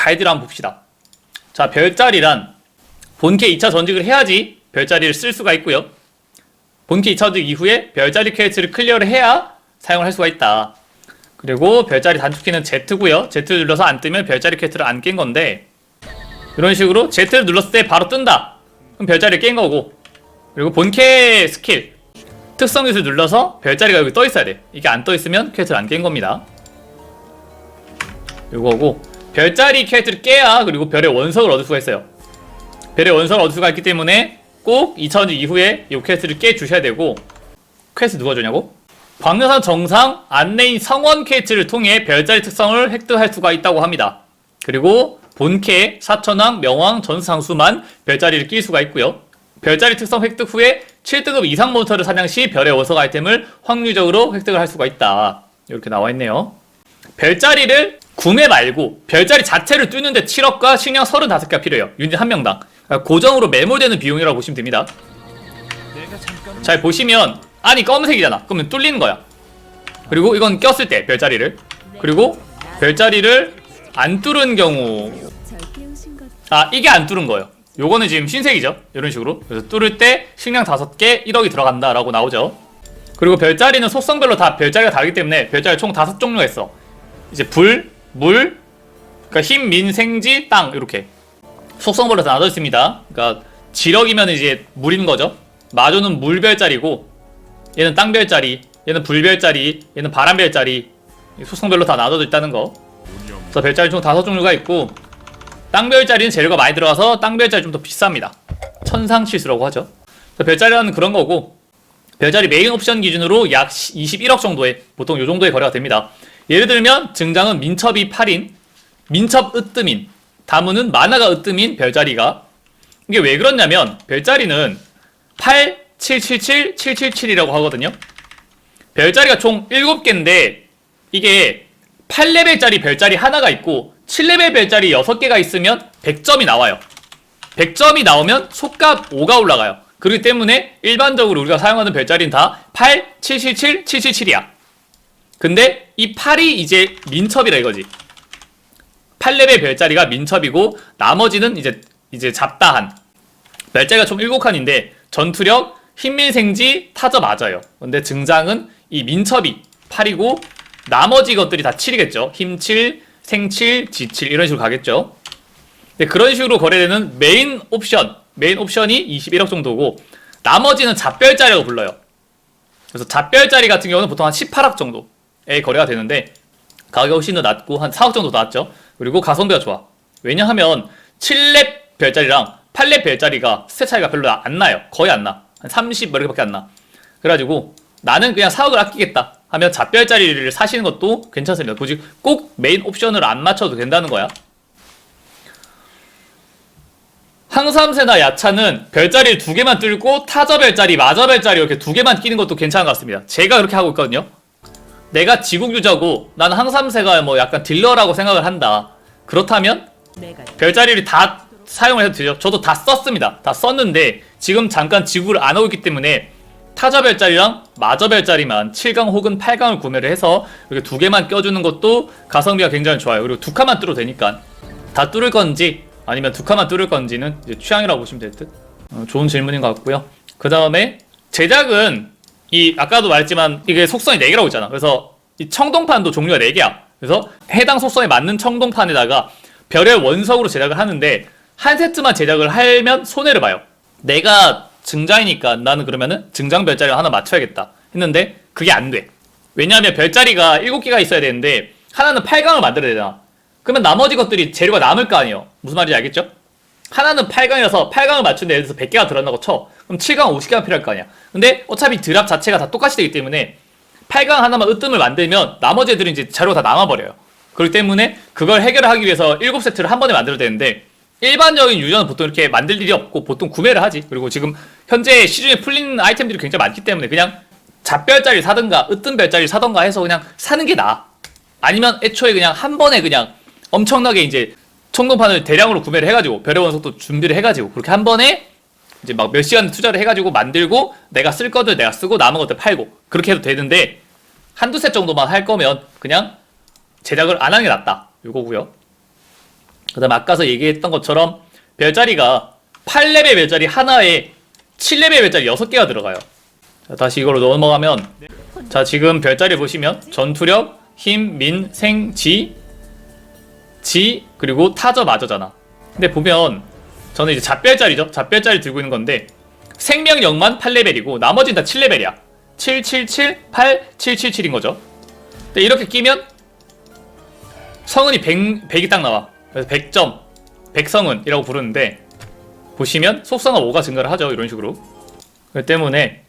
가이드를 한번 봅시다. 자, 별자리란 본캐 2차 전직을 해야지 별자리를 쓸 수가 있고요. 본캐 2차 전직 이후에 별자리 퀘스트를 클리어를 해야 사용을 할 수가 있다. 그리고 별자리 단축키는 Z고요. Z를 눌러서 안 뜨면 별자리 퀘스트를 안 깬 건데 이런 식으로 Z를 눌렀을 때 바로 뜬다. 그럼 별자리를 깬 거고 그리고 본캐 스킬 특성 기술 눌러서 별자리가 여기 떠 있어야 돼. 이게 안 떠 있으면 퀘스트를 안 깬 겁니다. 요거고 별자리 퀘스트를 깨야 그리고 별의 원석을 얻을 수가 있어요. 별의 원석을 얻을 수가 있기 때문에 꼭 2차원지 이후에 이 퀘스트를 깨 주셔야 되고 퀘스트 누가 주냐고? 광려산 정상 안내인 성원 퀘스트를 통해 별자리 특성을 획득할 수가 있다고 합니다. 그리고 본캐, 사천왕, 명왕, 전상수만 별자리를 낄 수가 있고요. 별자리 특성 획득 후에 7등급 이상 몬스터를 사냥 시 별의 원석 아이템을 확률적으로 획득을 할 수가 있다. 이렇게 나와 있네요. 별자리를 구매 말고 별자리 자체를 뚫는데 7억과 식량 35개가 필요해요. 유닛 한 명당. 그러니까 고정으로 매몰되는 비용이라고 보시면 됩니다. 잘 보시면 안이 검은색이잖아. 그러면 뚫리는 거야. 그리고 이건 꼈을 때 별자리를 그리고 별자리를 안 뚫은 경우 아 이게 안 뚫은 거예요. 요거는 지금 흰색이죠. 이런 식으로 그래서 뚫을 때 식량 5개 1억이 들어간다라고 나오죠. 그리고 별자리는 속성별로 다 별자리가 다르기 때문에 별자리 총 5종류가 있어. 이제 불, 물, 그러니까 힘, 민, 생지, 땅 이렇게 속성별로 다 나눠 있습니다. 그러니까 지력이면 이제 물인 거죠. 마조는 물별자리고 얘는 땅별자리, 얘는 불별자리, 얘는 바람별자리 속성별로 다 나눠져 있다는 거. 그래서 별자리 총 다섯 종류가 있고 땅별자리는 재료가 많이 들어가서 땅별자리 좀 더 비쌉니다. 천상치수라고 하죠. 그래서 별자리는 그런 거고 별자리 메인 옵션 기준으로 약 21억 정도의 보통 요 정도의 거래가 됩니다. 예를 들면 증장은 민첩이 8인, 민첩 으뜸인, 다문은 만화가 으뜸인 별자리가 이게 왜 그렇냐면 별자리는 8, 777, 777이라고 하거든요. 별자리가 총 7개인데 이게 8레벨짜리 별자리 하나가 있고 7레벨 별자리 6개가 있으면 100점이 나와요. 100점이 나오면 속값 5가 올라가요. 그렇기 때문에 일반적으로 우리가 사용하는 별자리는 다 8, 777, 777이야. 근데 이 8이 이제 민첩이라 이거지. 8레벨 별자리가 민첩이고 나머지는 이제 이제 잡다한 별자리가 총 7칸인데 전투력, 힘민생지, 타저 맞아요. 근데 증장은 이 민첩이 8이고 나머지 것들이 다 7이겠죠. 힘7, 생7, 지7 이런 식으로 가겠죠. 근데 그런 식으로 거래되는 메인 옵션, 메인 옵션이 21억 정도고 나머지는 잡별자리라고 불러요. 그래서 잡별자리 같은 경우는 보통 한 18억 정도 에 거래가 되는데 가격이 훨씬 더 낮고 한 4억 정도 낮죠. 그리고 가성비가 좋아. 왜냐하면 7렙 별자리랑 8렙 별자리가 스탯 차이가 별로 안 나요. 거의 안 나. 한 30, 뭐 이렇게밖에 안 나. 그래가지고 나는 그냥 4억을 아끼겠다 하면 잡별자리를 사시는 것도 괜찮습니다. 굳이 꼭 메인 옵션을 안 맞춰도 된다는 거야. 항삼세나 야차는 별자리를 두 개만 뚫고 타저 별자리, 마저 별자리 이렇게 두 개만 끼는 것도 괜찮은 것 같습니다. 제가 그렇게 하고 있거든요. 내가 지국 유저고 나는 항삼세가 뭐 약간 딜러라고 생각을 한다. 그렇다면 별자리를 다 사용을 해도 되죠. 저도 다 썼습니다. 다 썼는데 지금 잠깐 지구를 안 하고 있기 때문에 타저 별자리랑 마저 별자리만 7강 혹은 8강을 구매를 해서 이렇게 두 개만 껴주는 것도 가성비가 굉장히 좋아요. 그리고 두 칸만 뚫어도 되니까 다 뚫을 건지 아니면 두 칸만 뚫을 건지는 이제 취향이라고 보시면 될 듯. 어, 좋은 질문인 것 같고요. 그 다음에 제작은 이 아까도 말했지만 이게 속성이 4개라고 있잖아. 그래서 이 청동판도 종류가 4개야. 그래서 해당 속성에 맞는 청동판에다가 별의 원석으로 제작을 하는데 한 세트만 제작을 하면 손해를 봐요. 내가 증장이니까 나는 그러면은 증장 별자리를 하나 맞춰야겠다 했는데 그게 안 돼. 왜냐하면 별자리가 7개가 있어야 되는데 하나는 8강을 만들어야 되잖아. 그러면 나머지 것들이 재료가 남을 거 아니에요. 무슨 말인지 알겠죠? 하나는 8강이라서 8강을 맞추는데 예를 들어서 100개가 들어간다고 쳐. 그럼 7강 50개가 필요할 거 아니야. 근데 어차피 드랍 자체가 다 똑같이 되기 때문에 8강 하나만 으뜸을 만들면 나머지 애들은 이제 자료가 다 남아버려요. 그렇기 때문에 그걸 해결하기 위해서 7세트를 한 번에 만들어야 되는데 일반적인 유저는 보통 이렇게 만들 일이 없고 보통 구매를 하지. 그리고 지금 현재 시중에 풀린 아이템들이 굉장히 많기 때문에 그냥 잡별자리 사든가 으뜸별자리 사든가 해서 그냥 사는 게 나아. 아니면 애초에 그냥 한 번에 그냥 엄청나게 이제 청동판을 대량으로 구매를 해가지고 별의 원석도 준비를 해가지고 그렇게 한 번에 이제 막 몇 시간 투자를 해가지고 만들고 내가 쓸 것들 내가 쓰고 남은 것들 팔고 그렇게 해도 되는데 한두 셋 정도만 할 거면 그냥 제작을 안 하는 게 낫다. 요거고요. 그 다음 아까서 얘기했던 것처럼 별자리가 8레벨 별자리 하나에 7레벨 별자리 6개가 들어가요. 자, 다시 이걸로 넘어가면 자 지금 별자리 보시면 전투력, 힘, 민, 생, 지, 지 그리고 타저 마저잖아. 근데 보면 저는 이제 잡별자리죠. 잡별자리 들고 있는 건데 생명력만 8레벨이고 나머지는 다 7레벨이야. 777, 8, 777인 거죠. 근데 이렇게 끼면 성은이 100, 100이 딱 나와. 그래서 100점, 100성은이라고 부르는데 보시면 속성은 5가 증가를 하죠. 이런 식으로. 그렇기 때문에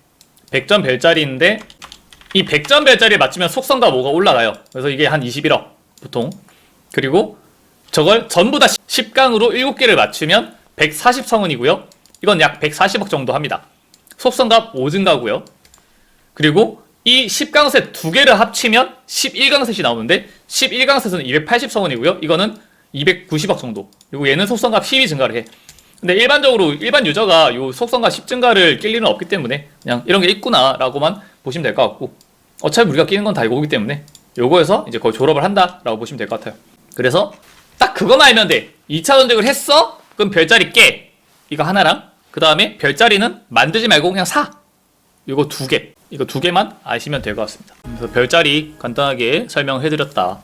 100점 별자리인데 이 100점 별자리에 맞추면 속성과 5가 올라가요. 그래서 이게 한 21억 보통. 그리고 저걸 전부 다 10강으로 7개를 맞추면 140성은이고요. 이건 약 140억 정도 합니다. 속성값 5 증가고요. 그리고 이 10강셋 두 개를 합치면 11강셋이 나오는데 11강셋은 280성원이고요. 이거는 290억 정도. 그리고 얘는 속성값 10이 증가를 해. 근데 일반적으로 일반 유저가 요 속성값 10 증가를 낄 일은 없기 때문에 그냥 이런 게 있구나라고만 보시면 될 것 같고 어차피 우리가 끼는 건 다 이거기 때문에 요거에서 이제 거의 졸업을 한다라고 보시면 될 것 같아요. 그래서 딱 그거만 알면 돼. 2차 전쟁을 했어? 그럼 별자리 깨. 이거 하나랑 그 다음에 별자리는 만들지 말고 그냥 사. 이거 두 개. 이거 두 개만 아시면 될 것 같습니다. 그래서 별자리 간단하게 설명해 드렸다.